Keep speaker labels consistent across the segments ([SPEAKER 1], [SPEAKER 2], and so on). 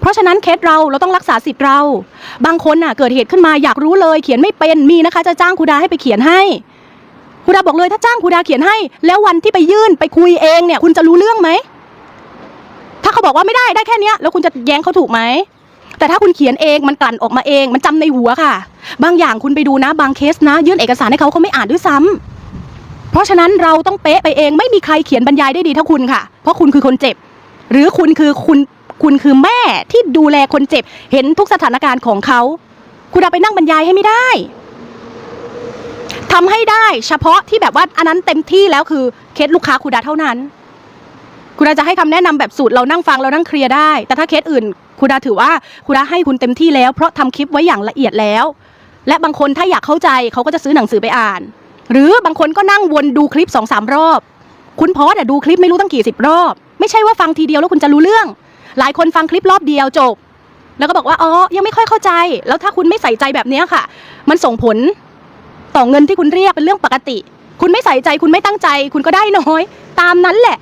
[SPEAKER 1] เพราะฉะนั้นเคสเราเราต้องรักษาสิทธิ์เรา บางคนน่ะเกิดเหตุขึ้นมาอยากรู้เลยเขียนไม่เป็นมีนะคะ จะจ้างครูดาให้ไปเขียนให้ครูดาบอกเลยถ้าจ้างครูดาเขียนให้ แล้ววันที่ไปยื่นไปคุยเองเนี่ย คุณจะรู้เรื่องไหมถ้าเขาบอกว่าไม่ได้ได้แค่นี้แล้วคุณจะแย้งเขาถูกไหมแต่ถ้าคุณเขียนเองมันกลั่นออกมาเอง มันจำในหัวค่ะ บางอย่างคุณไปดูนะ บางเคสนะ ยื่นเอกสารให้เขาเขาไม่อ่านด้วยซ้ำเพราะฉะนั้นเราต้องเป๊ะไปเองไม่มีใครเขียนบรรยายได้ดีเท่าคุณค่ะ เพราะคุณคือคนเจ็บ หรือคุณคือคุณ คุณคือแม่ที่ดูแลคนเจ็บ เห็นทุกสถานการณ์ของเขา คุณเอาไปนั่งบรรยายให้ไม่ได้ทำให้ได้เฉพาะที่แบบว่าอันนั้นเต็มที่แล้วคือเคสลูกค้าคุณดาเท่านั้น คุณดาจะให้คำแนะนำแบบสูตรเรานั่งฟังเรานั่งเคลียร์ได้ แต่ถ้าเคสอื่น คุณดาถือว่าคุณดาให้คุณเต็มที่แล้ว เพราะทำคลิปไว้อย่างละเอียดแล้ว และบางคนถ้าอยากเข้าใจเขาก็จะซื้อหนังสือไปอ่าน หรือบางคนก็นั่งวนดูคลิปสองสามรอบ คุณพอสดูคลิปไม่รู้ตั้งกี่สิบรอบ ไม่ใช่ว่าฟังทีเดียวแล้วคุณจะรู้เรื่อง หลายคนฟังคลิปรอบเดียวจบ แล้วก็บอกว่าอ๋อยังไม่ค่อยเข้าใจ แล้วถ้าคุณไม่ใส่ใจแบบนี้ค่ะ มันส่งผลต่อเงินที่คุณเรียกเป็นเรื่องปกติ คุณไม่ใส่ใจคุณไม่ตั้งใจ คุณก็ได้น้อย ตามนั้นแหละ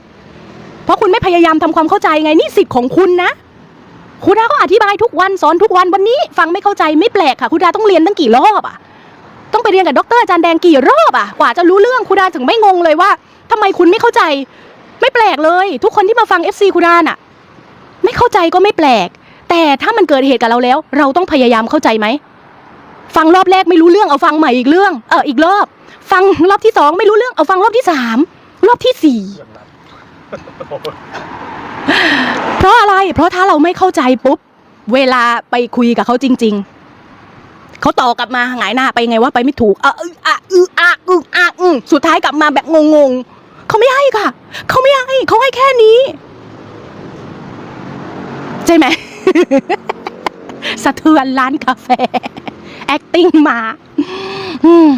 [SPEAKER 1] เพราะคุณไม่พยายามทำความเข้าใจไงนี่สิทธิ์ของคุณนะครูดาก็อธิบายทุกวันสอนทุกวันวันนี้ฟังไม่เข้าใจไม่แปลกค่ะครูดาต้องเรียนตั้งกี่รอบอะต้องไปเรียนกับดรอาจารย์แดงกี่รอบอะกว่าจะรู้เรื่องครูดาถึงไม่งงเลยว่าทำไมคุณไม่เข้าใจ ไม่แปลกเลย ทุกคนที่มาฟัง FC ครูดาน่ะ ไม่เข้าใจก็ไม่แปลก แต่ถ้ามันเกิดเหตุกับเราแล้ว เราต้องพยายามเข้าใจไหม ฟังรอบแรกไม่รู้เรื่องเอาฟังใหม่อีกเรื่อง เอออีกรอบ ฟังรอบที่สองไม่รู้เรื่องเอาฟังรอบที่สามรอบที่สี่เพราะอะไร เพราะถ้าเราไม่เข้าใจปุ๊บ เวลาไปคุยกับเขาจริง ๆ เขาต่อบกลับมาหงายหน้าไปไงว่าไปไม่ถูก เอะอึอะอึอะอึอะอึสุดท้ายกลับมาแบบงงๆเขาไม่ให้ค่ะ เขาไม่ให้เขาให้แค่นี้ ใช่ไหม สะเทือนร้านกาแฟ acting มาอืม